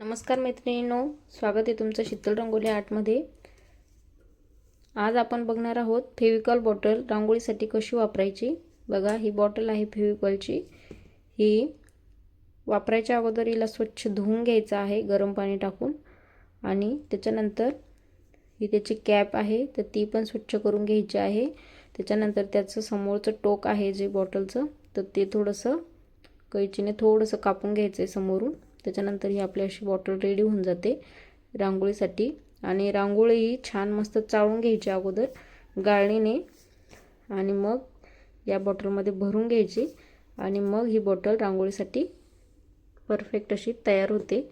नमस्कार मैत्रिणींनो स्वागत आहे तुमचं शीतल रंगोली आर्टमध्ये आज आपण बघणार आहोत फेविकॉल बॉटल रांगोळीसाठी कशी वापरायची. बघा ही बॉटल आहे फेविकॉलची ही वापरायच्या अगोदर हिला स्वच्छ धुवून घ्यायचं आहे गरम पाणी टाकून. आणि त्याच्यानंतर ही त्याची कॅप आहे तर ती पण स्वच्छ करून घ्यायची आहे. त्याच्यानंतर त्याचं समोरचं टोक आहे जे बॉटलचं तर ते थोडंसं कैचीने थोडंसं कापून घ्यायचं आहे समोरून. त्याच्यानंतर ही आपली अशी बॉटल रेडी होऊन जाते रांगोळीसाठी. आणि रांगोळी ही छान मस्त चाळून घ्यायची अगोदर गाळणीने. आणि मग या बॉटलमध्ये भरून घ्यायची. आणि मग ही बॉटल रांगोळीसाठी परफेक्ट अशी तयार होते.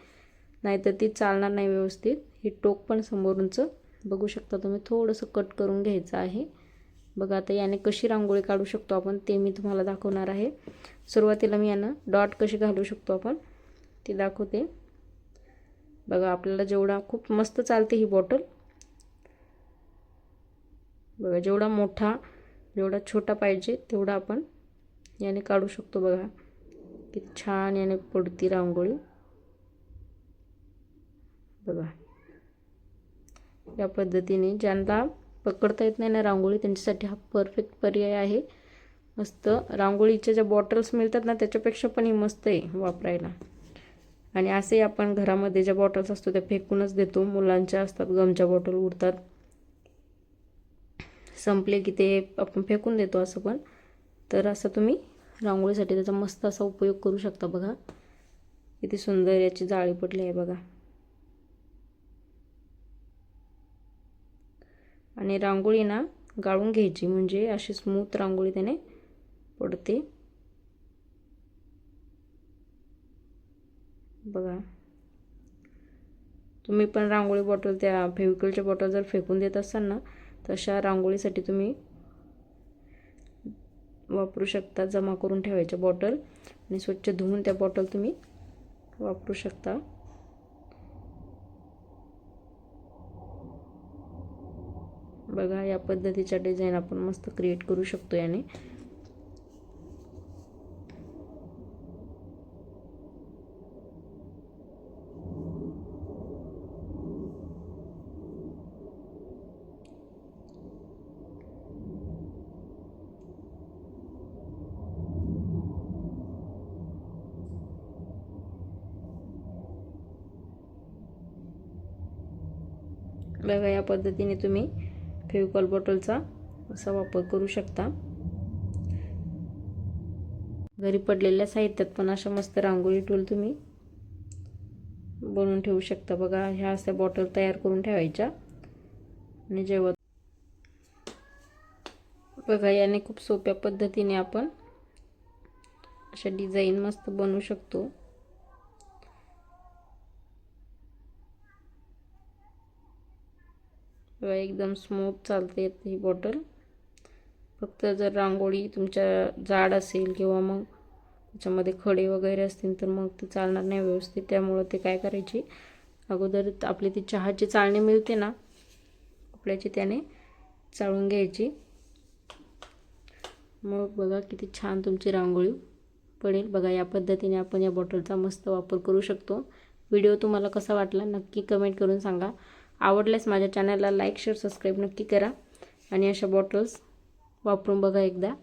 नाहीतर ती चालणार नाही व्यवस्थित. ही टोक पण समोरूनचं. बघू शकता तुम्ही थोडंसं कट करून घ्यायचं आहे. बघा आता याने कशी रांगोळी काढू शकतो आपण ते मी तुम्हाला दाखवणार आहे. सुरुवातीला मी यानं डॉट कशी घालू शकतो आपण? ती दाखवते. बघा आपल्याला जेवढा खूप मस्त चालते ही बॉटल. बघा जेवढा मोठा जेवढा छोटा पाहिजे तेवढा आपण याने काढू शकतो बघा. किती छान याने पडती रांगोळी. बघा. या पद्धतीने ज्यांना पकडता येत नाही ना रांगोळी त्यांच्यासाठी हा परफेक्ट पर्याय आहे. मस्त रांगोळीच्या ज्या बॉटल्स मिळतात ना त्याच्यापेक्षा पण ही मस्त आहे वापरायला. आणि असे आपण घरामध्ये ज्या बॉटल्स असतो त्या फेकूनच देतो. मुलांच्या असतात गमच्या बॉटल उडतात. संपले की ते आपण फेकून देतो असं पण. तर असं तुम्ही रांगोळीसाठी त्याचा मस्त असा उपयोग करू शकता बघा. किती सुंदर याची जाळी पडली आहे बघा. आणि रांगोळी ना गाळून घ्यायची म्हणजे अशी स्मूथ रांगोळी त्याने पडते. बघा. तुम्ही पण रांगोळी बॉटल त्या फेविकलच्या बॉटल जर फेकून देत असाल ना तशा रांगोळीसाठी तुम्ही वापरू शकता जमा करून ठेवायच्या बॉटल आणि स्वच्छ धुवून त्या बॉटल तुम्ही वापरू शकता. बघा या पद्धतीच्या डिझाईन आपण मस्त क्रिएट करू शकतो याने बघा या पद्धतीने तुम्ही फेविकॉल बॉटलचा असा वापर करू शकता. घरी पडलेल्या साहित्यात पण अशा मस्त रांगोळी टूल तुम्ही बनवून ठेवू शकता. बघा ह्या अशा बॉटल तयार करून ठेवायच्या. आणि जेव्हा बघा याने खूप सोप्या पद्धतीने आपण अशा डिझाईन मस्त बनवू शकतो. किंवा एकदम स्मूथ चालते ही बॉटल फक्त जर रांगोळी तुमच्या जाड असेल किंवा मग त्याच्यामध्ये खडे वगैरे असतील तर मग ते चालणार नाही व्यवस्थित. त्यामुळं ते काय करायची? अगोदर आपली ती चहाची चाळणी मिळते ना कपड्याची त्याने चाळून घ्यायची. मग बघा किती छान तुमची रांगोळी पडेल. बघा या पद्धतीने आपण या बॉटलचा मस्त वापर करू शकतो. व्हिडिओ तुम्हाला कसा वाटला नक्की कमेंट करून सांगा. आवडल्यास माझ्या चॅनलला लाईक शेअर सबस्क्राईब नक्की करा. आणि अशा बॉटल्स वापरून बघा एकदा.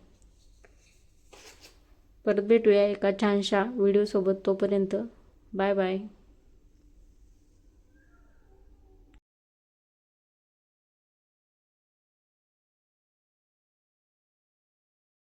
परत भेटूया एका छानशा व्हिडिओसोबत तोपर्यंत. Bye bye